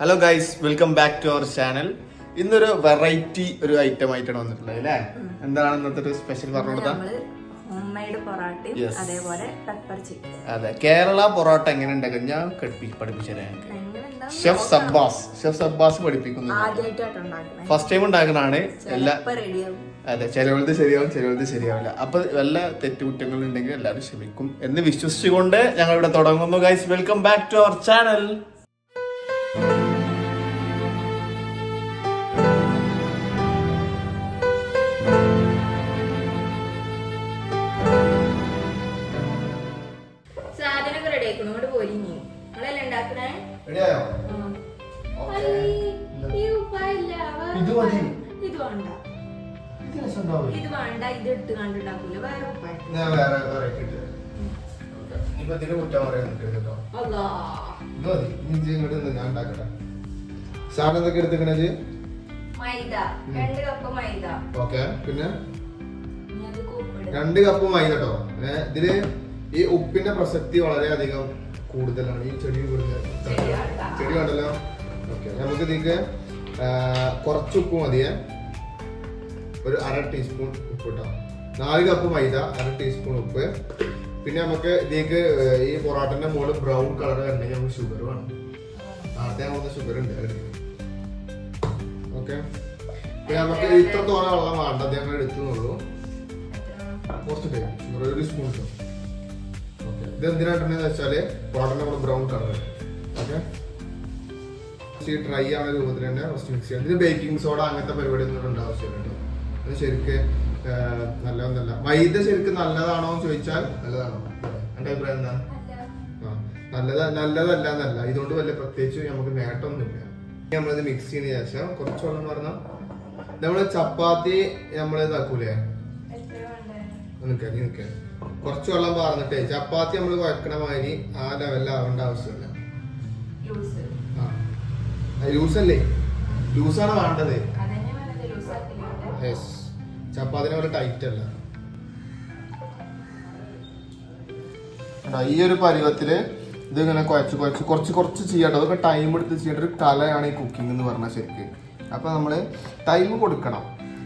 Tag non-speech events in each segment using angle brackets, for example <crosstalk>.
Hello guys welcome back to our channel ഇന്നൊരു variety ഒരു item ആയിട്ടാണ് വന്നിട്ടുള്ളത് അല്ലേ? എന്താണ് ഇന്നത്തെ ഒരു സ്പെഷ്യൽ പറഞ്ഞു കൊടുത്താ? നമ്മൾ ഹോം Yes. അതേപോലെ പെപ്പർ ചിക്കൻ അതെ. കേരള പൊറോട്ട എങ്ങനെ ഉണ്ടാക്കും ഞാൻ പഠിപ്പി പഠിപ്പിച്ചു തരാം. ഞങ്ങൾക്ക് എങ്ങനെന്താ ഷെഫ് സബ്ബാസ് ഷെഫ് സബ്ബാസ് പഠിപ്പിക്കുന്നു. ആദ്യമായിട്ടാണ് ഫസ്റ്റ് ടൈം ഉണ്ടാക്കുന്നതാണ്. എല്ലാ റെഡിയാവും അതെ. ചിലവളത് ശരിയാവും ചിലവളത് ശരിയാവില്ല. അപ്പൊ വല്ല തെറ്റുകുറ്റങ്ങൾ ഉണ്ടെങ്കിൽ എല്ലാവരും ക്ഷമിക്കും എന്ന് വിശ്വസിച്ചുകൊണ്ട് ഞങ്ങൾ ഇവിടെ തുടങ്ങുന്നു guys welcome back to our channel സാധനം എന്തൊക്കെ എടുത്തിക്കണത് മൈദ. രണ്ട് കപ്പ് മൈദ. ഓക്കെ പിന്നെ? രണ്ട് കപ്പ് മൈദ കേട്ടോ ഇതിൽ ഈ ഉപ്പിന്റെ പ്രസക്തി വളരെയധികം കൂടുതലാണ്. ഈ ചെടി കൂടുതൽ ചെടി വേണ്ട. വേണ്ടല്ലോ ഓക്കെ നമുക്ക് ഇതിക്ക് കുറച്ച് ഉപ്പ് മതിയേ ഒരു അര ടീസ്പൂൺ ഉപ്പ് കേട്ടോ നാല് കപ്പ് മൈദ അര ടീസ്പൂൺ ഉപ്പ്. പിന്നെ നമുക്ക് ഇതിലേക്ക് ഈ പൊറാട്ടന്റെ മുകളിൽ ബ്രൗൺ കളർ വരണമെങ്കിൽ നമുക്ക് ഷുഗർ വേണം. നേരത്തെ നമുക്ക് ഷുഗർ ഉണ്ട് ഓക്കെ. നമുക്ക് ഇത്രത്തോളം വെള്ളം വേണ്ട. അത് ഞങ്ങൾ എടുത്തുന്നുള്ളൂ. കുറച്ച് ടൈം ഒരു സ്പൂൺ ഓക്കെ. ഇത് എന്തിനായിട്ടുണ്ടെന്ന് വെച്ചാൽ പൊറോട്ടന്റെ കൂടെ ബ്രൗൺ കളർ ഓക്കെ. ഡ്രൈ ആവുന്ന രൂപത്തിൽ തന്നെ ഫസ്റ്റ് മിക്സ് ചെയ്യാം. ഇത് ബേക്കിംഗ് സോഡ അങ്ങനത്തെ പരിപാടി ഒന്നും ഇടേണ്ട ആവശ്യമില്ല അത് ശരിക്ക് നല്ലതൊന്നല്ല. മൈദ ശരിക്കും നല്ലതാണോ എന്ന് ചോദിച്ചാൽ നല്ലതാണോ? എന്റെ അഭിപ്രായം എന്താ? നല്ലതാ. നല്ലതല്ല എന്നല്ല. ഇതുകൊണ്ട് വല്ല പ്രത്യേകിച്ച് നമുക്ക് നേട്ടമൊന്നുമില്ല. നമ്മളിത് മിക്സ് ചെയ്യുന്ന ശേഷം കുറച്ച് വെള്ളം പറഞ്ഞാൽ നമ്മൾ ചപ്പാത്തി നമ്മൾ ഇതാക്കൂലേ? കുറച്ച് വെള്ളം പാർന്നിട്ടേ ചപ്പാത്തി നമ്മൾ കുഴക്കണ മാതിരി ആ ലെവലിലാവേണ്ട ആവശ്യമില്ല. ലൂസല്ലേ ലൂസാണ് വേണ്ടത്. യെസ് ചപ്പാത്തിനെ പോലെ ടൈറ്റ് അല്ല. ഈ ഒരു പരുവത്തിൽ ഇത് ഇങ്ങനെ കുഴച്ച് കുഴച്ച് കുറച്ച് കുറച്ച് ചെയ്യട്ടോ അതൊക്കെ ടൈം എടുത്ത് ചെയ്യേണ്ട. ഒരു കലയാണ് ഈ കുക്കിംഗ് എന്ന് പറഞ്ഞാൽ ശരിക്ക്. അപ്പോൾ നമ്മൾ ടൈം കൊടുക്കണം.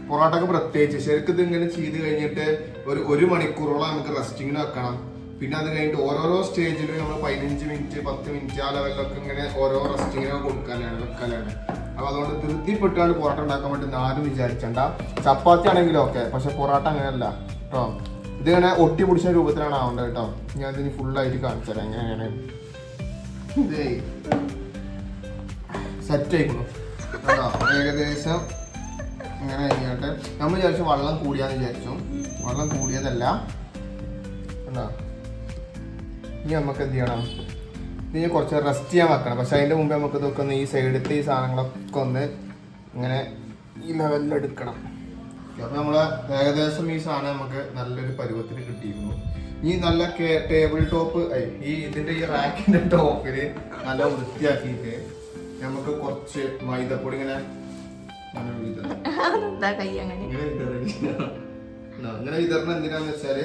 പൊറോട്ടക്ക് പ്രത്യേകിച്ച് ശരിക്കും ഇതിങ്ങനെ ചെയ്ത് കഴിഞ്ഞിട്ട് ഒരു ഒരു മണിക്കൂറോളം നമുക്ക് റെസ്റ്റിങ്ങിന് വെക്കണം. പിന്നെ അത് കഴിഞ്ഞിട്ട് ഓരോരോ സ്റ്റേജിലും നമ്മൾ പതിനഞ്ച് മിനിറ്റ് പത്ത് മിനിറ്റ് ആ ലെവലിലൊക്കെ ഇങ്ങനെ ഓരോ റെസ്റ്റിങ്ങിനൊക്കെ കൊടുക്കാനാണ് വെക്കാനാണ് അപ്പോൾ അതുകൊണ്ട് ധൃതിപ്പെട്ടാണ് പൊറോട്ട ഉണ്ടാക്കാൻ വേണ്ടി ആരും വിചാരിച്ചണ്ട. ചപ്പാത്തി ആണെങ്കിലും ഓക്കെ പക്ഷെ പൊറോട്ട അങ്ങനെയല്ല കേട്ടോ ഇതിങ്ങനെ ഒട്ടി പിടിച്ച രൂപത്തിലാണ് ആവേണ്ടത് കേട്ടോ. ഞാൻ ഇതിന് ഫുള്ളായിട്ട് കാണിച്ചു തരാം. എങ്ങനെയാണ്? സെറ്റ് ആയിക്കുന്നു കേട്ടോ ഏകദേശം ഇങ്ങനെ കഴിഞ്ഞിട്ട് നമ്മൾ വിചാരിച്ചു വെള്ളം കൂടിയാന്ന് വിചാരിച്ചു. വെള്ളം കൂടിയതല്ല. കണ്ടോ? ഇനി നമുക്ക് എന്ത് ചെയ്യണം? ഇനി കുറച്ച് റെസ്റ്റ് ചെയ്യാൻ വെക്കണം. പക്ഷെ അതിന്റെ മുമ്പേ നമുക്ക് ഇതൊക്കെ ഒന്ന് ഈ സൈഡിലത്തെ ഈ സാധനങ്ങളൊക്കെ ഒന്ന് ഇങ്ങനെ ഈ ലെവലിൽ എടുക്കണം. അപ്പൊ നമ്മളെ ഏകദേശം ഈ സാധനം നമുക്ക് നല്ലൊരു പരുവത്തിന് കിട്ടിയിരുന്നു. ഈ നല്ല ടേബിൾ ടോപ്പ് ഈ ഇതിന്റെ ഈ റാക്കിന്റെ ടോപ്പിൽ നല്ല വൃത്തിയാക്കിയിട്ട് നമുക്ക് കുറച്ച് മൈദപ്പൊടി ഇങ്ങനെ ഇങ്ങനെ. അങ്ങനെ വിതരണം എന്തിനാന്ന് വെച്ചാൽ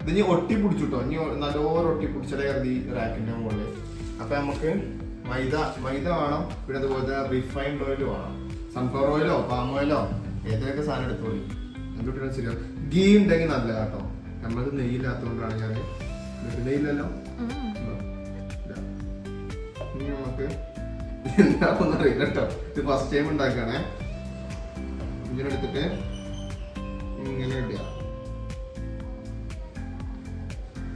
ഇത് ഇനി ഒട്ടി പിടിച്ചിട്ടോ. ഇനി നല്ലോണം ഒട്ടി കരുതി റാക്കിന്റെ മുകളിൽ അപ്പൊ നമുക്ക് മൈദ മൈദ വേണം. പിന്നെ അതുപോലെ തന്നെ റിഫൈൻഡ് ഓയിൽ വേണം. സൺഫ്ലവർ ഓയിലോ പാം ഓയിലോ ഏതൊക്കെ സാധനം എടുത്തോളൂ? എന്തുകൊണ്ടാണ് ശരിയാ? ഗീ ഉണ്ടെങ്കിൽ നല്ല കേട്ടോ നമ്മളത് നെയ്യില്ലാത്തതുകൊണ്ടാണ് ഞാൻ നെയ്യില്ലല്ലോ ഇതാ. ഇനി നമുക്ക് എന്താണെന്ന് അറിയില്ല കേട്ടോ. ഇത് ഫസ്റ്റ് ടൈം ഉണ്ടാക്കുകയാണേ. ഇങ്ങനെ എടുത്തിട്ട് ഇങ്ങനെ ഇടുക.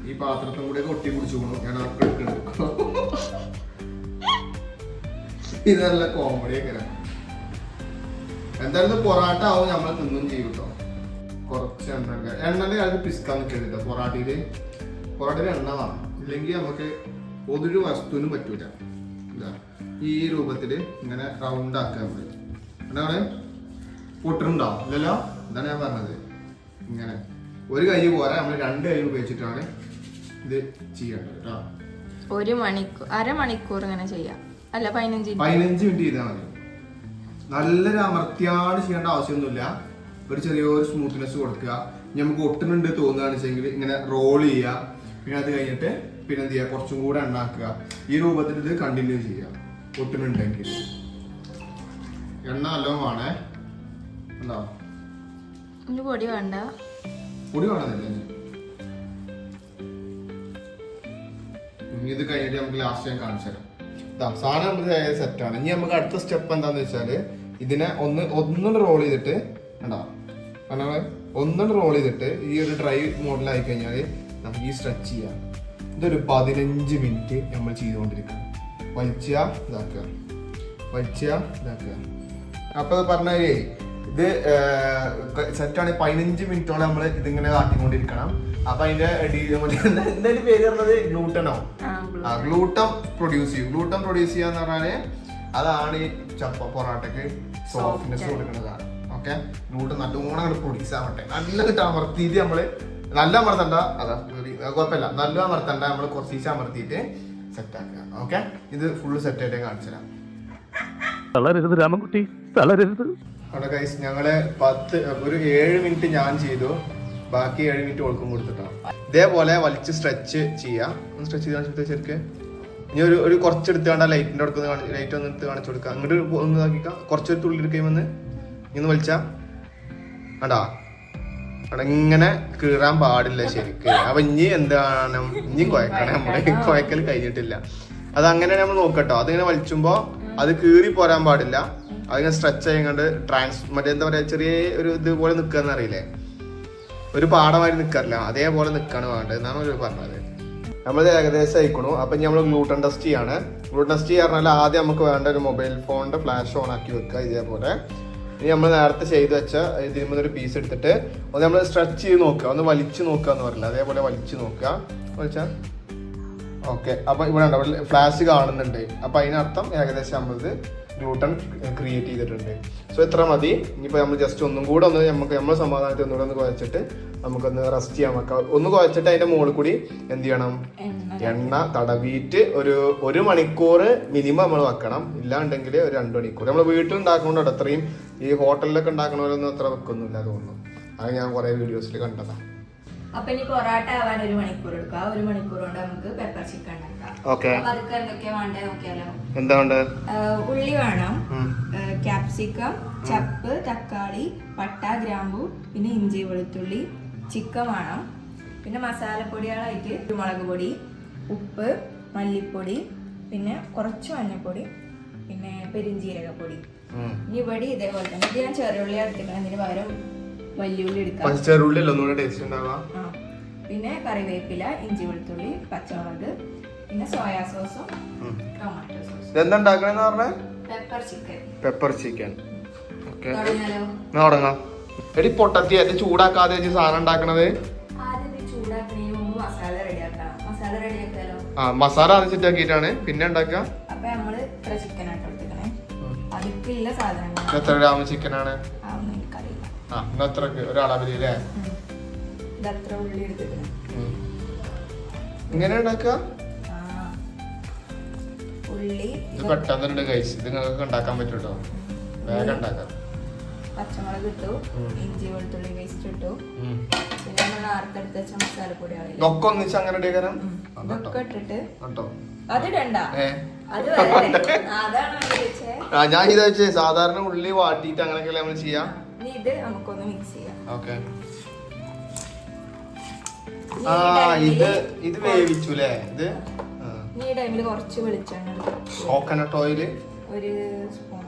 ഈ പാത്രത്തും കൂടെ ഒട്ടി പിടിച്ചു പോകണം. ഞാൻ അവർക്ക് എടുക്കണം <laughs> ഇത് നല്ല കോമഡി ഒക്കെ എന്തായാലും പൊറാട്ട ആവും നമ്മൾ തിന്നും ചെയ്യും കേട്ടോ കുറച്ച് എണ്ണ എണ്ണന്റെ കാലത്ത് പിസ്കാൻ നിൽക്കരുത് പൊറാട്ടയിൽ പൊറാട്ടയിൽ എണ്ണ വേണം. ഇല്ലെങ്കിൽ നമുക്ക് ഒരു വസ്തുവിനും പറ്റൂല. ഈ രൂപത്തിൽ ഇങ്ങനെ റൗണ്ട് ആക്കുക പറ്റും എന്താണ് പൊട്ടുണ്ടാവും ഇല്ലല്ലോ? ഇതാണ് ഞാൻ പറഞ്ഞത്. ഇങ്ങനെ. ഒരു കൈ പോരാ. നമ്മൾ രണ്ട് കൈ ഉപയോഗിച്ചിട്ടാണ് ഇത് ചെയ്യേണ്ടത് കേട്ടോ ഒരു മണിക്കൂർ അരമണിക്കൂർ ഇങ്ങനെ ചെയ്യാം. അല്ല പതിനഞ്ച് പതിനഞ്ച് മിനിറ്റ് ചെയ്താൽ മതി. നല്ലൊരു അമർത്തിയാണ് ചെയ്യേണ്ട ആവശ്യമൊന്നുമില്ല. ഒരു ചെറിയൊരു സ്മൂത്ത്നെസ് കൊടുക്കുക. ഇനി നമുക്ക് ഒട്ടുന്നുണ്ട് തോന്നുകയാണെന്ന് വെച്ചെങ്കിൽ ഇങ്ങനെ റോൾ ചെയ്യുക. പിന്നെ അത് കഴിഞ്ഞിട്ട് പിന്നെ എന്ത് ചെയ്യുക? കുറച്ചും കൂടെ എണ്ണാക്കുക ഈ രൂപത്തിൽ ഇത് കണ്ടിന്യൂ ചെയ്യുക. ഒട്ടുന്നുണ്ടെങ്കിൽ. എണ്ണ നല്ലോണം വേണേ. ഉണ്ടോ പൊടി വേണ്ട. പൊടി വേണമെന്നില്ല ഇത് കഴിഞ്ഞിട്ട് നമുക്ക് ലാസ്റ്റ് ഞാൻ കാണിച്ചു തരാം സാധനം സെറ്റാണ് ഇനി നമുക്ക് അടുത്ത സ്റ്റെപ്പ് എന്താന്ന് വെച്ചാൽ ഇതിനെ ഒന്ന് ഒന്നും റോൾ ചെയ്തിട്ട് കണ്ടോ? പറഞ്ഞാൽ ഒന്നുകൂടെ റോൾ ചെയ്തിട്ട് ഈ ഒരു ഡ്രൈ മോഡലായി കഴിഞ്ഞാൽ നമുക്ക് ഈ സ്ട്രെച്ച് ചെയ്യാം. ഇതൊരു പതിനഞ്ച് മിനിറ്റ് നമ്മൾ ചെയ്തുകൊണ്ടിരിക്കണം വലിച്ച ഇതാക്കുക. വലിച്ച ഇതാക്കുക. അപ്പൊ ഇത് പറഞ്ഞേ ഇത് സെറ്റാണ് പതിനഞ്ച് മിനിറ്റോളം നമ്മൾ ഇതിങ്ങനെ കാട്ടിക്കൊണ്ടിരിക്കണം അപ്പൊ അതിന്റെ എന്തായാലും പേര് പറഞ്ഞത് ഗ്ലൂട്ടനോ? ഗ്ലൂട്ടം പ്രൊഡ്യൂസ് ചെയ്യും. ഗ്ലൂട്ടം പ്രൊഡ്യൂസ് ചെയ്യാന്ന് പറഞ്ഞാൽ അതാണ് ചപ്പ പൊറാട്ടക്ക് സോഫ്റ്റ്നെസ് കൊടുക്കുന്നതാണ്. ഓക്കെ നൂട്ട് നല്ലോണം അങ്ങോട്ട് പ്രൊഡ്യൂസ് ആവട്ടെ നല്ല കിട്ടാൻ അമർത്തിയിട്ട് നമ്മൾ നല്ല അമർത്തണ്ട. അതാ കുഴപ്പമില്ല നല്ല അമർത്തണ്ട. നമ്മൾ കുറച്ച് അമർത്തിയിട്ട് സെറ്റ് ആക്കുക. ഓക്കെ ഇത് ഫുള്ള് സെറ്റ് ആയിട്ട് കാണിച്ചു തരാം. തളരരുത് രാമൻകുട്ടി. തളരരുത്. അവിടെ കൈസ് ഞങ്ങൾ പത്ത് ഒരു ഏഴ് മിനിറ്റ് ഞാൻ ചെയ്തു. ബാക്കി ഏഴ് മിനിറ്റ് ഓൾക്കും കൊടുത്തിട്ടോ. ഇതേപോലെ വലിച്ച് സ്ട്രെച്ച് ചെയ്യാം. ഒന്ന് സ്ട്രെച്ച് ചെയ്താൽ ശരിക്ക്? ഇനി ഒരു ഒരു കുറച്ചെടുത്ത് വേണ്ട ലൈറ്റിന്റെ അടുത്ത് ലൈറ്റ് ഒന്ന് എടുത്ത് കാണിച്ചു കൊടുക്കുക അങ്ങോട്ട് ഒന്ന് ഇതാക്കിക്കാം കുറച്ചൊരു തുള്ളി എടുക്കുമെന്ന് ഇന്ന് വലിച്ചാ. കണ്ടാ? അവിടെ ഇങ്ങനെ കീറാൻ പാടില്ല ശരിക്ക്. അപ്പൊ ഇനി എന്താണ്? ഇനി കുഴക്കണം നമ്മൾ. കുഴക്കൽ കഴിഞ്ഞിട്ടില്ല. അത് അങ്ങനെ നമ്മൾ നോക്കട്ടോ. അതിങ്ങനെ വലിച്ചുമ്പോ അത് കീറി പോരാൻ പാടില്ല. അതിങ്ങനെ സ്ട്രെച്ച് ആയിക്കൊണ്ട് ട്രാൻസ് മറ്റേ എന്താ പറയാ ചെറിയ ഒരു ഇതുപോലെ അറിയില്ലേ? ഒരു പാടമായി നിൽക്കാറില്ല അതേപോലെ നിൽക്കാണ് വേണ്ടത് എന്നാണ് ഒരു പറഞ്ഞത്. നമ്മളിത് ഏകദേശം അയക്കണു അപ്പൊ നമ്മൾ ഗ്ലൂട്ടൺ ടെസ്റ്റ് ചെയ്യാണ്. ഗ്ലൂട്ടൺ ടെസ്റ്റ് ചെയ്യാറിനാൽ ആദ്യം നമുക്ക് വേണ്ട ഒരു മൊബൈൽ ഫോണിന്റെ ഫ്ലാഷ് ഓൺ ആക്കി വെക്കുക ഇതേപോലെ. ഇനി നമ്മൾ നേരത്തെ ചെയ്തു വെച്ച ഇതിൽ ഒരു പീസ് എടുത്തിട്ട് ഒന്ന് നമ്മൾ സ്ട്രെച്ച് ചെയ്ത് നോക്കുക. ഒന്ന് വലിച്ചു നോക്കുക എന്ന് പറയില്ല? അതേപോലെ വലിച്ചു നോക്കുക. വലിച്ചാൽ ഓക്കെ അപ്പൊ ഇവിടെ ഉണ്ടോ ഫ്ലാഷ് കാണുന്നുണ്ട്. അപ്പൊ അതിനർത്ഥം ഏകദേശം നമ്മളിത് ഗ്ലൂട്ടൺ ക്രിയേറ്റ് ചെയ്തിട്ടുണ്ട്. സോ ഇത്ര മതി. ഇനിയിപ്പോൾ നമ്മൾ ജസ്റ്റ് ഒന്നും കൂടെ ഒന്ന് നമുക്ക് നമ്മൾ സമാധാനത്തിൽ ഒന്നുകൂടെ ഒന്ന് കുഴച്ചിട്ട് നമുക്കൊന്ന് റെസ്റ്റ് ചെയ്യാൻ വെക്കാം ഒന്ന് കുഴച്ചിട്ട് അതിന്റെ മുകളിൽ കൂടി എന്ത് ചെയ്യണം? എണ്ണ. തടവിയിട്ട് ഒരു ഒരു മണിക്കൂർ മിനിമം നമ്മൾ വെക്കണം. ഇല്ലാണ്ടെങ്കിൽ ഒരു രണ്ട് മണിക്കൂർ. നമ്മൾ വീട്ടിൽ ഉണ്ടാക്കുന്നതുകൊണ്ട് അത്രയും ഈ ഹോട്ടലിലൊക്കെ ഉണ്ടാക്കണവരൊന്നും അത്ര വെക്കൊന്നുമില്ല തോന്നുന്നു. അത് ഞാൻ കുറെ വീഡിയോസിൽ കണ്ടതാണ് അപ്പൊ ഇനി പൊറാട്ട ആവാൻ ഒരു മണിക്കൂർ എടുക്കുക ഒരു മണിക്കൂർ കൊണ്ട് നമുക്ക് പെപ്പർ ചിക്കൻ ഉണ്ടാക്കാം. ഓക്കെ. എന്താ ഉള്ളി വേണം. ക്യാപ്സിക്കം ചപ്പ് തക്കാളി പട്ട ഗ്രാമ്പു പിന്നെ ഇഞ്ചി വെളുത്തുള്ളി ചിക്കൻ വേണം. പിന്നെ മസാലപ്പൊടികളായിട്ട് കുരുമുളക് പൊടി ഉപ്പ് മല്ലിപ്പൊടി പിന്നെ കുറച്ച് മഞ്ഞപ്പൊടി പിന്നെ പെരിഞ്ചീരകപ്പൊടി. ഇനി ഇവിടെ ഇതേപോലെ തന്നെ ഇത് ഞാൻ ചെറുള്ളി അടുത്തിട്ട് എടുത്തിട്ടുണ്ട് അതിന് പകരം വലിയുള്ളി എടുക്കാം ടേസ്റ്റ് പിന്നെ കറിവേപ്പില ഇഞ്ചി വെളുത്തുള്ളി പച്ചമുളക് പിന്നെ സോയാ സോസും ടൊമാറ്റോ സോസും. ഇതെന്താ ഉണ്ടാക്കണെന്ന് പറഞ്ഞ pepper chicken pepper chicken okay എന്നാ തുടങ്ങാം. എടി പൊട്ടത്തി അത് ചൂടാക്കാതെ സാധനം ഉണ്ടാക്കണത്? ആ മസാല ആദ്യം സെറ്റ് ആക്കിയിട്ടാണ്. പിന്നെ ഉണ്ടാക്കുക എത്ര ചിക്കൻ എത്ര ഗ്രാം അതൊന്നും എനിക്കറിയില്ല. ആ എന്നാ അത്രയ്ക്ക്. ഒരളവിൽ അല്ലേ ഇങ്ങനെ ഉണ്ടാക്കുക? ഉള്ളി ഇത് തന്നെ കഴിച്ച് ഇത് നിങ്ങൾക്ക് ഉണ്ടാക്കാൻ പറ്റും കേട്ടോ വേഗം ഉണ്ടാക്കാം. പച്ചമുളക് ഇട്ടു ഇഞ്ചി വെളുത്തുള്ളി പേസ്റ്റ് ഇട്ടു. പിന്നെ നമ്മൾ ആർത്തെടുത്ത് വെച്ച മസാലപ്പൊടികളില്ല ഒക്കെ ഒന്നിച്ച് അങ്ങനെ ഇതൊക്കെ ഇട്ടിട്ട് അതിടണ്ട. ഞാൻ ഇത് വെച്ചേ. സാധാരണ ഉള്ളി വാട്ടിട്ട് അങ്ങനെയൊക്കെ നമ്മൾ ചെയ്യാം? ഇത് നമുക്കൊന്ന് മിക്സ് ചെയ്യാം. ഓക്കെ. ആ ഇത് ഇത് വേവിച്ചു അല്ലേ ഇത്? ഈ ടൈമിൽ കുറച്ച് വെളിച്ചെണ്ണ. കോക്കനട്ട് ഓയിൽ ഒരു സ്പൂൺ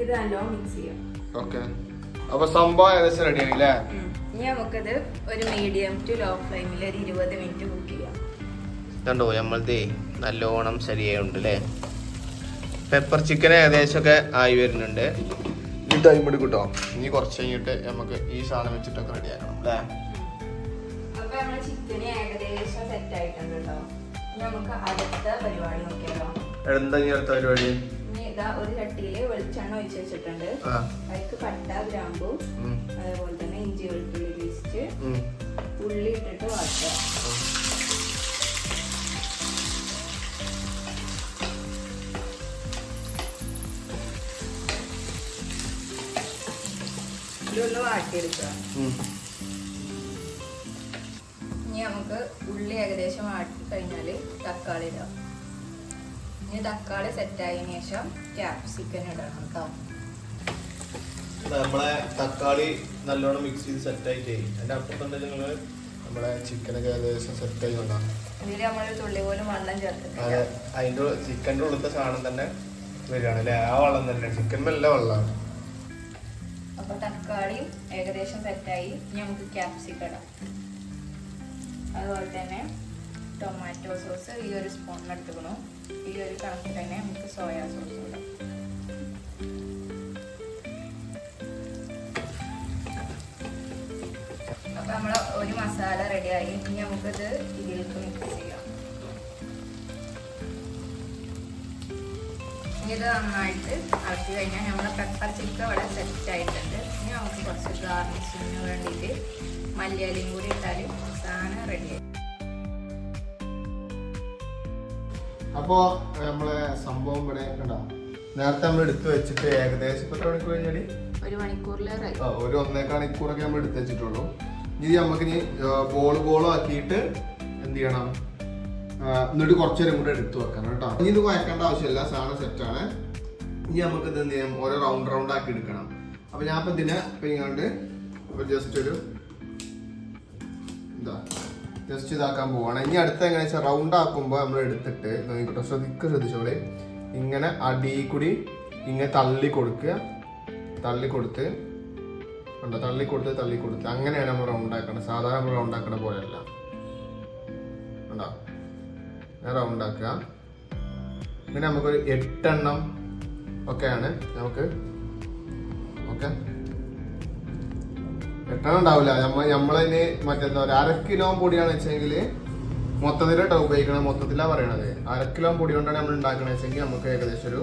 ഇത് നല്ലോണം മിക്സ് ചെയ്യാം. ഓക്കെ അപ്പൊ സംഭവം ഏകദേശം റെഡി ആയി അല്ലേ ഇനി നമുക്കത് ഒരു മീഡിയം ടു ലോ ഫ്ലെയിമിൽ ഒരു ഇരുപത് മിനിറ്റ് കുക്ക് ചെയ്യാം. കണ്ടോ നമ്മളതേ നല്ലോണം ശരിയായുണ്ട് അല്ലേ പെപ്പർ ചിക്കൻ ഏകദേശമൊക്കെ ആയി വരുന്നുണ്ട്. ഈ ടൈം എടുക്കും കേട്ടോ ഇനി കുറച്ച് കഴിഞ്ഞിട്ട് നമുക്ക് ഈ സാധനം വെച്ചിട്ടൊക്കെ റെഡി ആക്കണം അല്ലേ നമ്മുടെ ചിക്കൻ ഏകദേശം സെറ്റ് ആയിട്ടുണ്ട് കേട്ടോ നമുക്ക് അടുത്ത പരിപാടി നോക്കിയാലോ. എന്താ അടുത്ത പരിപാടി? ഇതാ ഒരു ചട്ടിയിൽ വെളിച്ചെണ്ണ ഒഴിച്ചു വെച്ചിട്ടുണ്ട്. അതിക്ക് പട്ട ഗ്രാമ്പു അതേപോലെ തന്നെ ഇഞ്ചി വെളുത്തുള്ളി വീസ്റ്റ് ഉള്ളി ഇട്ടിട്ട് വാട്ടുക. ഇതൊന്ന് വാട്ടിയെടുക്കുക. നമുക്ക് ഉള്ളി ഏകദേശം ആട്ടി കഴിഞ്ഞാൽ തക്കാളി ഇടാം. ഇനി തക്കാളി സെറ്റായതിനു ശേഷം ക്യാപ്സിക്കൻ ഇടണം കേട്ടോ. നമ്മളെ തക്കാളി നല്ലോണം മിക്സ് ചെയ്ത് സെറ്റായിട്ട് അതിന്റെ അപ്പുറത്തുണ്ട് നിങ്ങൾ നമ്മളെ ചിക്കനൊക്കെ ഏകദേശം സെറ്റായി കൊണ്ടാണ്. ഇതിൽ നമ്മൾ തുള്ളി പോലും വെള്ളം ചേർത്തിട്ടില്ല. അതെ അതിന്റെ ചിക്കന്റെ ഉള്ളത്തെ സാധനം തന്നെ വരികയാണ് അല്ലേ? ആ വെള്ളം തന്നെ. ചിക്കൻ നല്ല വെള്ളമാണ്. അപ്പൊ തക്കാളിയും ഏകദേശം സെറ്റായി ഇനി നമുക്ക് ക്യാപ്സിക്കം ഇടാം. അതുപോലെ തന്നെ ടൊമാറ്റോ സോസ് ഈ ഒരു സ്പൂണിനെടുത്തുക്കണു ഈ ഒരു കണക്ക് തന്നെ നമുക്ക് സോയാ സോസ് ഇടാം. അപ്പൊ നമ്മൾ ഒരു മസാല റെഡിയായി ഇനി നമുക്കിത് ഇതിലേക്ക് മിക്സ് ചെയ്യാം. ഇനി ഇത് നന്നായിട്ട് ഇളക്കി കഴിഞ്ഞാൽ നമ്മുടെ പെപ്പർ ചിക്കൻ ഇവിടെ സെറ്റ് ആയിട്ടുണ്ട്. ഇനി നമുക്ക് കുറച്ച് ഗാർണിഷിങ്ങിന് വേണ്ടിയിട്ട് മല്ലിയാലിയും കൂടി ഇട്ടാൽ സാധനം റെഡി അപ്പോ നമ്മളെ സംഭവം ഇവിടെ കണ്ടോ? നേരത്തെ നമ്മൾ എടുത്തു വെച്ചിട്ട് ഏകദേശം ഇപ്പൊ എത്ര മണിക്കൂർ കഴിഞ്ഞാൽ ഒരു മണിക്കൂറിലേറെ ഒരു ഒന്നേക്കാൾ മണിക്കൂറൊക്കെ നമ്മൾ എടുത്തു വെച്ചിട്ടുള്ളൂ. ഇനി നമുക്ക് ഇനി ബോൾ ബോളോ ആക്കിയിട്ട് എന്ത് ചെയ്യണം? എന്നിട്ട് കുറച്ചു നേരം കൂടെ എടുത്തു വെക്കണം കേട്ടോ. ഇനി ഇത് കുഴക്കേണ്ട ആവശ്യമില്ല സാധനം സെറ്റാണ് ഇനി നമുക്ക് ഇത് എന്ത് ചെയ്യാം? ഓരോ റൗണ്ട് റൗണ്ട് ആക്കി എടുക്കണം. അപ്പൊ ഞാൻ ഇപ്പൊ ഇതിനെ ഇപ്പൊ ഇങ്ങോട്ട് ജസ്റ്റ് ഒരു എന്താ ജസ്റ്റ് ഇതാക്കാൻ പോവാണ്. ഇനി അടുത്ത എങ്ങനെ വെച്ചാൽ റൗണ്ട് ആക്കുമ്പോൾ നമ്മൾ എടുത്തിട്ട് നോക്കിക്കോട്ടെ ശ്രദ്ധിക്കുക ശ്രദ്ധിച്ചോളെ. ഇങ്ങനെ അടി കൂടി ഇങ്ങനെ തള്ളി കൊടുക്കുക. തള്ളി കൊടുത്ത് ഉണ്ടോ തള്ളി കൊടുത്ത് തള്ളി കൊടുത്ത്. അങ്ങനെയാണ് നമ്മൾ റൗണ്ട് ആക്കേണ്ടത് സാധാരണ നമ്മൾ റൗണ്ട് ആക്കണ പോലെയല്ല. ഉണ്ടോ റൗണ്ട് ആക്കുക. പിന്നെ നമുക്കൊരു എട്ടെണ്ണം ഒക്കെയാണ് നമുക്ക് ഓക്കെ? എട്ടെണ്ണം ഉണ്ടാവില്ല നമ്മൾ നമ്മളതിന് മറ്റെന്താ പറയുക അര കിലോ പൊടിയാണ് വെച്ചെങ്കിൽ മൊത്തത്തിലാട്ടോ ഉപയോഗിക്കണം മൊത്തത്തിലാണ് പറയണത്. അര കിലോ പൊടി കൊണ്ടാണ് നമ്മൾ ഉണ്ടാക്കണത് വെച്ചെങ്കിൽ നമുക്ക് ഏകദേശം ഒരു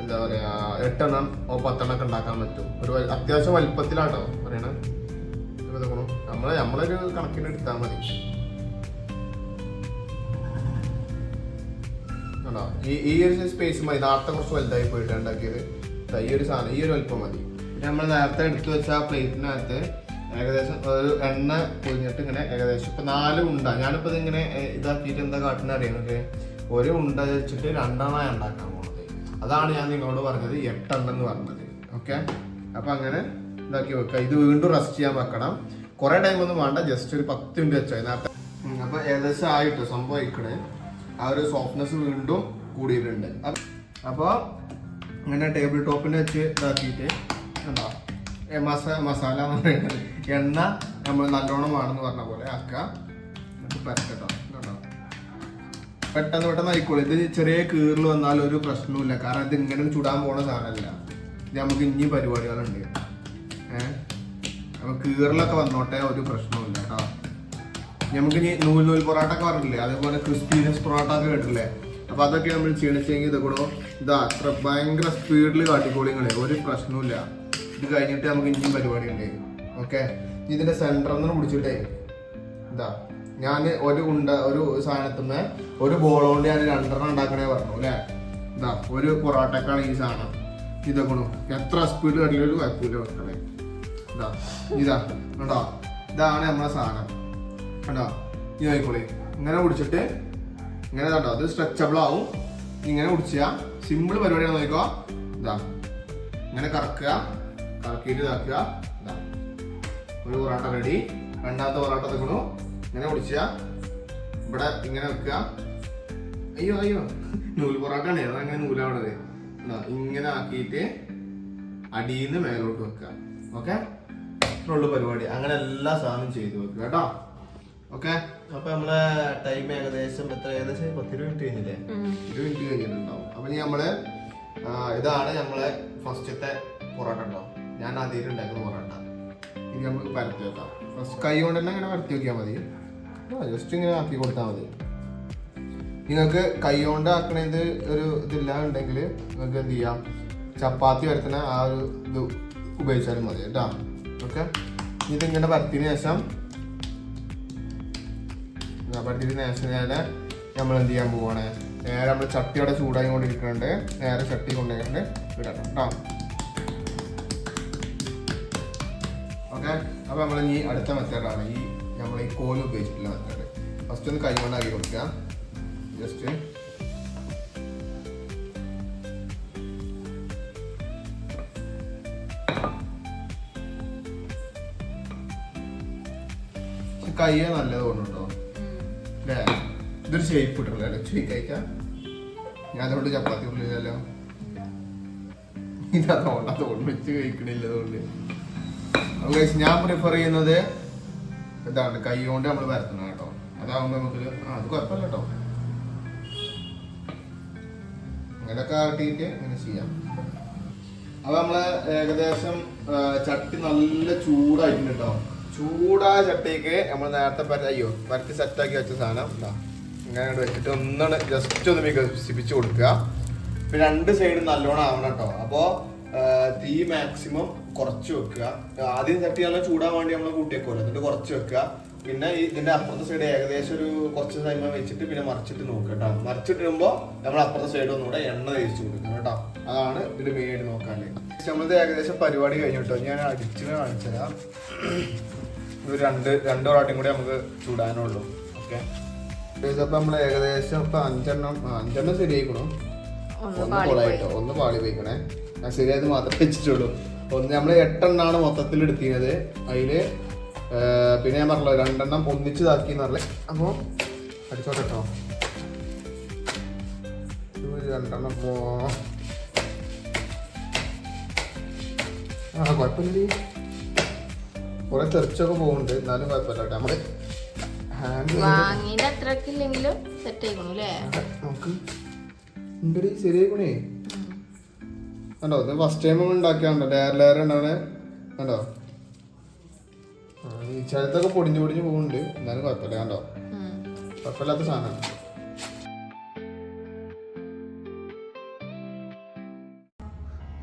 എന്താ പറയുക എട്ടെണ്ണം ഓ പത്തെണ്ണം ഒക്കെ ഉണ്ടാക്കാൻ പറ്റും. ഒരു അത്യാവശ്യം വലിപ്പത്തിലാട്ടോ പറയണേ. നമ്മൾ നമ്മളൊരു കണക്കിന് എടുത്താൽ മതി. ഈ ഈ ഒരു സ്പേസ് മതി. നേരത്തെ കുറച്ച് വലുതായി പോയിട്ട് ഉണ്ടാക്കിയത് ഈ ഒരു സാധനം ഈ ഒരു വലിപ്പം മതി. നമ്മൾ നേരത്തെ എടുത്തു വെച്ച ആ പ്ലേറ്റിനകത്ത് ഏകദേശം ഒരു എണ്ണ പൊഴിഞ്ഞിട്ട് ഇങ്ങനെ ഏകദേശം ഇപ്പം നാല് ഉണ്ട. ഞാനിപ്പോൾ ഇതിങ്ങനെ ഇതാക്കിയിട്ട് എന്താ കാട്ടുന്ന അറിയുന്നത് ഒരു ഉണ്ട വെച്ചിട്ട് രണ്ടെണ്ണ ഉണ്ടാക്കാൻ പോണത്. അതാണ് ഞാൻ നിങ്ങളോട് പറഞ്ഞത് എട്ടെണ്ണം എന്ന് പറഞ്ഞത്. ഓക്കെ? അപ്പം അങ്ങനെ ഇതാക്കി വെക്കുക. ഇത് വീണ്ടും റെസ്റ്റ് ചെയ്യാൻ വെക്കണം. കുറേ ടൈം ഒന്നും വേണ്ട ജസ്റ്റ് ഒരു പത്ത് മിനിറ്റ് വെച്ചാൽ നേരത്തെ അപ്പോൾ അപ്പൊ ഏകദേശം ആയിട്ട് സംഭവം ആയിക്കണേ. ആ ഒരു സോഫ്റ്റ്നെസ് വീണ്ടും കൂടിയിട്ടുണ്ട്. അപ്പോൾ അങ്ങനെ ടേബിൾ ടോപ്പിൽ വെച്ച് ഇതാക്കിയിട്ട് എന്താ മസ മസാല എന്ന് പറയുന്നത്. എണ്ണ നമ്മൾ നല്ലോണം വേണമെന്ന് പറഞ്ഞ പോലെ ആക്കുക. എന്നിട്ട് പരക്കട്ടോ കേട്ടോ പെട്ടെന്ന് പെട്ടെന്ന് ആയിക്കോളൂ. ഇത് ചെറിയ കീറിൽ വന്നാൽ ഒരു പ്രശ്നവുമില്ല. കാരണം ഇത് ഇങ്ങനെ ചുടാൻ പോണ സാധനമല്ല. ഇത് നമുക്ക് ഇനി പരിപാടികളുണ്ട്. ഏഹ് അപ്പൊ കീറലൊക്കെ വന്നോട്ടെ ഒരു പ്രശ്നവുമില്ല കേട്ടോ. നമുക്ക് ഇനി നൂൽ നൂൽ പൊറോട്ട ഒക്കെ പറഞ്ഞില്ലേ? അതേപോലെ ക്രിസ്പീനസ് പൊറോട്ട ഒക്കെ കേട്ടില്ലേ? അപ്പൊ അതൊക്കെ നമ്മൾ ക്ഷീണിച്ചെങ്കിൽ ഇത് കൂടെ ഇതാ ഭയങ്കര സ്പീഡിൽ കാട്ടിക്കോളിങ്ങളെ. ഒരു പ്രശ്നവുമില്ല. ഇത് കഴിഞ്ഞിട്ട് നമുക്ക് ഇനിയും പരിപാടി ഉണ്ട്. ഓക്കെ ഇതിന്റെ സെന്ററിൽ നിന്ന് പിടിച്ചിട്ടേ. എന്താ ഞാൻ ഒരു ഉണ്ട ഒരു സാധനത്തുമ്മേ ഒരു ബോൾ കൊണ്ട് ഞാൻ രണ്ടെണ്ണം ഉണ്ടാക്കണേ പറഞ്ഞു അല്ലേ? എന്താ ഒരു പൊറോട്ടക്കാണ് ഈ സാധനം. ഇതൊക്കെ എത്ര സ്പീഡ് കണ്ടില്ല ഒരു കുഴപ്പമില്ല വെക്കണേ ഇതാ ഇതാ കണ്ടോ? ഇതാണ് നമ്മളെ സാധനം. കണ്ടോ? ഈ നോക്കിക്കോളി ഇങ്ങനെ പിടിച്ചിട്ട് ഇങ്ങനെ കണ്ടോ? അത് സ്ട്രെച്ചബിൾ ആവും. ഇങ്ങനെ പിടിച്ചാ സിമ്പിൾ പരിപാടിയാണ് നോക്കിക്കോ. ഇതാ ഇങ്ങനെ കറക്കുക. കറക്കിയിട്ട് ഇതാക്കുക ഇതാ ഒരു പൊറോട്ട റെഡി രണ്ടാമത്തെ പൊറോട്ട തെക്കണു ഇങ്ങനെ പിടിച്ച. ഇവിടെ ഇങ്ങനെ വെക്കുക. അയ്യോ അയ്യോ. നൂൽ പൊറാട്ടാണ് അതങ്ങനെ നൂലാവണത് കണ്ടോ? ഇങ്ങനെ ആക്കിയിട്ട് അടിയിന്ന് മേലോട്ട് വെക്കുക. ഓക്കെ? ഇത്രയുള്ള പരിപാടി. അങ്ങനെ എല്ലാ സാധനവും ചെയ്തു വെക്കുക കേട്ടോ. ഓക്കെ? അപ്പൊ നമ്മളെ ടൈം ഏകദേശം എത്ര? ഏകദേശം പത്തിരു മിനിറ്റ് കഴിഞ്ഞില്ലേ? ഇരു മിനിറ്റ് കഴിഞ്ഞിട്ടുണ്ടാവും. അപ്പൊ ഇനി നമ്മൾ ഇതാണ് നമ്മളെ ഫസ്റ്റത്തെ പൊറോട്ട ഉണ്ടാവും ഞാൻ ആദ്യമായിട്ട് ഉണ്ടാക്കുന്ന പൊറോട്ട. ഇനി നമുക്ക് പരത്തി വെക്കാം. ഫസ്റ്റ് കൈ കൊണ്ട് തന്നെ ഇങ്ങനെ പരത്തി വെക്കാൻ മതി. ജസ്റ്റ് ഇങ്ങനെ ആക്കി കൊടുത്താൽ മതി. നിങ്ങൾക്ക് കൈ കൊണ്ട് ആക്കണത് ഒരു ഇതില്ല നിങ്ങൾക്ക് എന്ത് ചെയ്യാം? ചപ്പാത്തി വരത്തുന്ന ആ ഒരു ഇത് ഉപയോഗിച്ചാലും മതി കേട്ടോ. ഓക്കെ ഇതിങ്ങനെ പരത്തിന് ശേഷം പരത്തിന് ശേഷം നേരെ നമ്മൾ എന്ത് ചെയ്യാൻ പോവാണ്? നേരെ നമ്മൾ ചട്ടിയോടെ ചൂടായി കൊണ്ടിരിക്കുന്നുണ്ട് നേരെ ചട്ടി കൊണ്ടിരിക്കുന്നുണ്ട് ഇടണം കേട്ടോ. ഓക്കെ? അപ്പൊ നമ്മൾ ഇനി അടുത്ത മെത്തേഡാണ് ഈ നമ്മൾ ഈ കോൽ ഉപയോഗിച്ചിട്ടുള്ള മെത്തേഡ് ഫസ്റ്റ് ഒന്ന് കൈകൊണ്ടാക്കി കൊടുക്കാം. ജസ്റ്റ് കയ്യെ നല്ലത് കൊണ്ടുണ്ടോ അല്ലേ ഇതൊരു ഷേപ്പ് ഇട്ടില്ല ലക്ഷ്മി കഴിക്കാം ഞാൻ അതുകൊണ്ട് ചപ്പാത്തി ഉള്ളില്ലല്ലോ ഇതതുകൊണ്ട് അതുകൊണ്ട് വെച്ച് കഴിക്കണില്ല അതുകൊണ്ട്. അപ്പോൾ guys, ഞാൻ പ്രിഫർ ചെയ്യുന്നത് ഇതാണ്. കൈ കൊണ്ട് നമ്മൾ വരത്തണം കേട്ടോ. അതാവുമ്പോ നമുക്ക് ആ അത് കുഴപ്പമില്ല കേട്ടോ. അങ്ങനെയൊക്കെ ആട്ടിയിട്ട് ഇങ്ങനെ ചെയ്യാം. അപ്പൊ നമ്മൾ ഏകദേശം ചട്ടി നല്ല ചൂടായിട്ടുണ്ട് കേട്ടോ. ചൂടായ ചട്ടിക്ക് നമ്മൾ നേരത്തെ പര അയ്യോ പരത്തി സെറ്റാക്കി വെച്ച സാധനം എന്താ ഇങ്ങനെ വെച്ചിട്ട് ഒന്നാണ് ജസ്റ്റ് ഒന്ന് വികസിപ്പിച്ച് കൊടുക്കുക. രണ്ട് സൈഡും നല്ലോണം ആവണം കേട്ടോ. അപ്പോൾ തീ മാക്സിമം കുറച്ച് വെക്കുക. ആദ്യം ചട്ടി നല്ല ചൂടാൻ വേണ്ടി നമ്മൾ കൂട്ടിയേക്കുമല്ലോ എന്നിട്ട് കുറച്ച് വെക്കുക. പിന്നെ ഈ ഇതിന്റെ അപ്പുറത്തെ സൈഡ് ഏകദേശം ഒരു കുറച്ച് സമയം വെച്ചിട്ട് പിന്നെ മറിച്ചിട്ട് നോക്കുക കേട്ടോ മറിച്ചിട്ടിടുമ്പോ നമ്മൾ അപ്പുറത്തെ സൈഡ് ഒന്നുകൂടെ എണ്ണ തേച്ച് കൊടുക്കണം കേട്ടോ അതാണ് ഇതിൽ മെയിൻ ആയിട്ട് നോക്കാല്ലേ നമ്മളത് ഏകദേശം പരിപാടി കഴിഞ്ഞു കേട്ടോ ഞാൻ അടിച്ചിന് കാണിച്ചുതരാം ഒരു രണ്ട് രണ്ട് പൊറാട്ടയും കൂടി നമുക്ക് ചൂടാനുള്ളൂ. ഓക്കെ? ഇതപ്പം നമ്മൾ ഏകദേശം ഇപ്പൊ അഞ്ചെണ്ണം അഞ്ചെണ്ണം ശരിയായിക്കണം. ഒന്ന് ഒന്ന് പാളി കൊളായിട്ടോ ഒന്ന് പാളി പോയിക്കണേ. ശരിയായത് മാത്രമേ വെച്ചിട്ടുള്ളൂ. ഒന്ന് നമ്മൾ എട്ടെണ്ണാണ് മൊത്തത്തിൽ എടുത്തിരുന്നത് അതിൽ പിന്നെ ഞാൻ പറഞ്ഞല്ലോ രണ്ടെണ്ണം ഒന്നിച്ച് ഇതാക്കി എന്ന് പറഞ്ഞേ. അപ്പോൾ അടിച്ചോട്ടെ കേട്ടോ രണ്ടെണ്ണം പോ ആ കുഴപ്പമില്ല കുറെ തെറിച്ചൊക്കെ പോകുന്നുണ്ട്. എന്നാലും കുഴപ്പമില്ല കേട്ടോ. നമ്മൾ ഹാൻഡ് നമുക്ക് ഉണ്ടടി ശരിയായിക്കണേ കണ്ടോ ഇത് ഫസ്റ്റ് ടൈം ഉണ്ടാക്കിയാണ്ടോ ലെയർ ലെയർ ഉണ്ടാവണേ കണ്ടോ? ആ, ഈ ചിലത്തൊക്കെ പൊടിഞ്ഞു പൊടിഞ്ഞു പോകുന്നുണ്ട് എന്നാലും കുഴപ്പമില്ല കണ്ടോ? കുഴപ്പമില്ലാത്ത സാധനമാണ്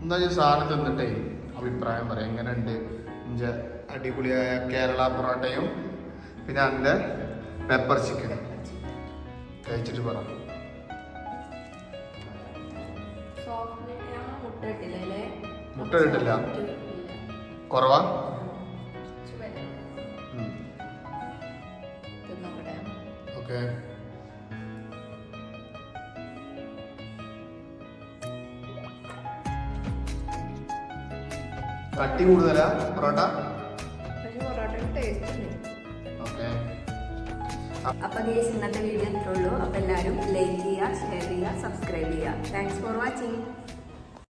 എന്താ ഞാൻ സാറിന് തിന്നിട്ടേ? അഭിപ്രായം പറയാം. എങ്ങനെയുണ്ട്? ഇഞ്ച അടിപൊളിയായ കേരള പൊറോട്ടയും പിന്നെ അതിന്റെ പെപ്പർ ചിക്കൻ കഴിച്ചിട്ട് പറ. മുട്ട ഇട്ടില്ലേ കുറവാ? ഓക്കെ. കട്ടി കൂടുതലാ പൊറോട്ട? അപ്പൊ ഗേസ് ഇന്നത്തെ വീഡിയോ ഇത്രേ ഉള്ളൂ. അപ്പൊ എല്ലാവരും ലൈക്ക് ചെയ്യുക ഷെയർ ചെയ്യുക സബ്സ്ക്രൈബ് ചെയ്യുക. Thanks for watching